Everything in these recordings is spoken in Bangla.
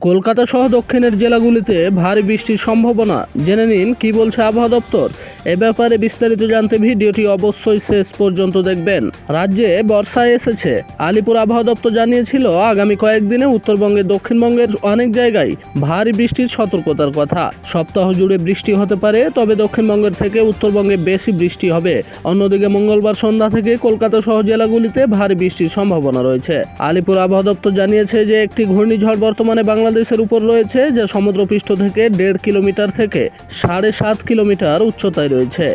কলকাতা সহ দক্ষিণের জেলাগুলিতে ভারী বৃষ্টির সম্ভাবনা। জেনে নিন কী বলছে আবহাওয়া দপ্তর? এ ব্যাপারে বিস্তারিত জানতে ভিডিওটি অবশ্যই শেষ পর্যন্ত দেখবেন। রাজ্যে বর্ষায় এসেছে। আলিপুর আবহাওয়া দপ্তর জানিয়েছিল, আগামী কয়েকদিনে উত্তরবঙ্গের দক্ষিণবঙ্গের অনেক জায়গায় ভারী বৃষ্টির সতর্কতার কথা। সপ্তাহ জুড়ে বৃষ্টি হতে পারে, তবে দক্ষিণবঙ্গের থেকে উত্তরবঙ্গে বেশি বৃষ্টি হবে। অন্যদিকে মঙ্গলবার সন্ধ্যা থেকে কলকাতা সহ জেলাগুলিতে ভারী বৃষ্টির সম্ভাবনা রয়েছে। আলিপুর আবহাওয়া দপ্তর জানিয়েছে যে, একটি ঘূর্ণিঝড় বর্তমানে বাংলাদেশের উপর রয়েছে, যা সমুদ্রপৃষ্ঠ থেকে দেড় কিলোমিটার থেকে সাড়ে সাত কিলোমিটার উচ্চতায় রয়েছে।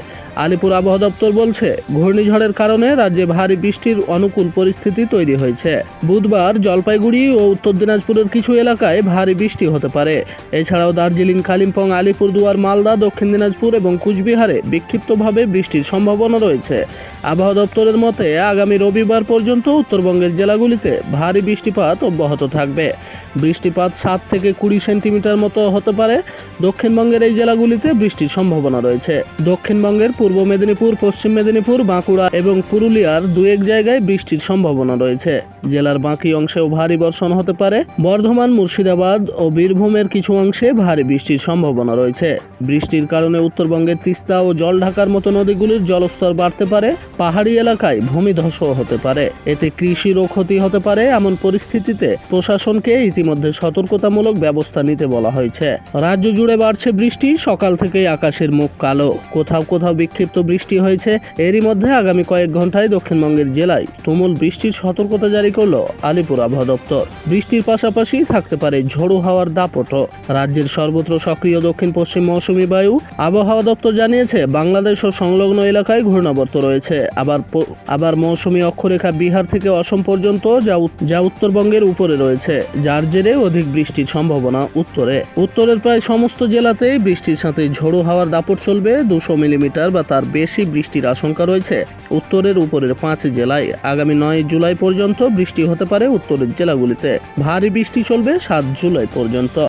আলিপুর আবহাওয়া দপ্তর বলছে, ঘূর্ণিঝড়ের কারণে রাজ্যে ভারী বৃষ্টির অনুকূল পরিস্থিতি তৈরি হয়েছে। বুধবার জলপাইগুড়ি ও উত্তর দিনাজপুরের কিছু এলাকায় ভারী বৃষ্টি হতে পারে। এছাড়াও দার্জিলিং, কালিম্পং, আলিপুরদুয়ার, মালদা, দক্ষিণ দিনাজপুর এবং কুচবিহারে বিক্ষিপ্তভাবে বৃষ্টির সম্ভাবনা রয়েছে। আবহাওয়া দপ্তরের মতে, আগামী রবিবার পর্যন্ত উত্তরবঙ্গের জেলাগুলিতে ভারী বৃষ্টিপাত অব্যাহত থাকবে। বৃষ্টিপাত সাত থেকে কুড়ি সেন্টিমিটার মতো হতে পারে। দক্ষিণবঙ্গের এই জেলাগুলিতে বৃষ্টির সম্ভাবনা রয়েছে। দক্ষিণবঙ্গের পূর্ব মেদিনীপুর, পশ্চিম মেদিনীপুর, বাঁকুড়া এবং পুরুলিয়ার দু এক জায়গায় বৃষ্টির সম্ভাবনা রয়েছে। জেলার বাকি অংশেও ভারী বর্ষণ হতে পারে। বর্ধমান, মুর্শিদাবাদ ও বীরভূমের কিছু অংশে ভারী বৃষ্টির সম্ভাবনা রয়েছে। বৃষ্টির কারণে উত্তরবঙ্গের তিস্তা ও জলঢাকার মতো নদীগুলির জলস্তর বাড়তে পারে। পাহাড়ি এলাকায় ভূমিধসও হতে পারে। এতে কৃষিরও ক্ষতি হতে পারে এমন পরিস্থিতিতে প্রশাসনকে ইতিমধ্যে সতর্কতামূলক ব্যবস্থা নিতে বলা হয়েছে। রাজ্য জুড়ে বাড়ছে বৃষ্টি। সকাল থেকেই আকাশের মুখ কালো। কোথাও কোথাও বিক্ষিপ্ত বৃষ্টি হয়েছে। এরই মধ্যে আগামী কয়েক ঘন্টায় দক্ষিণবঙ্গের জেলায় তুমুল বৃষ্টির সতর্কতা জারি করল আলিপুর আবহাওয়া দপ্তর। বৃষ্টির পাশাপাশি থাকতে পারে ঝোড়ো হাওয়ার দাপটও রাজ্যের সর্বত্র সক্রিয় দক্ষিণ পশ্চিম মৌসুমী বায়ু আবহাওয়া দপ্তর জানিয়েছে, বাংলাদেশ ও সংলগ্ন এলাকায় ঘূর্ণাবর্ত রয়েছে। আবার আবার মৌসুমী অক্ষরেখা বিহার থেকে অসম পর্যন্ত যা যা উত্তরবঙ্গের উপরে রয়েছে, যার জেরে অধিক বৃষ্টির সম্ভাবনা উত্তরে। উত্তরের প্রায় সমস্ত জেলাতেই বৃষ্টির সাথে ঝোড়ো হাওয়ার দাপট চলবে। দুশো মিলিমিটার বা তার বেশি বৃষ্টির আশঙ্কা রয়েছে। উত্তরের উপরের পাঁচ জেলায় আগামী নয় জুলাই পর্যন্ত বৃষ্টি হতে পারে উত্তরের জেলাগুলিতে। ভারী বৃষ্টি চলবে সাত জুলাই পর্যন্ত।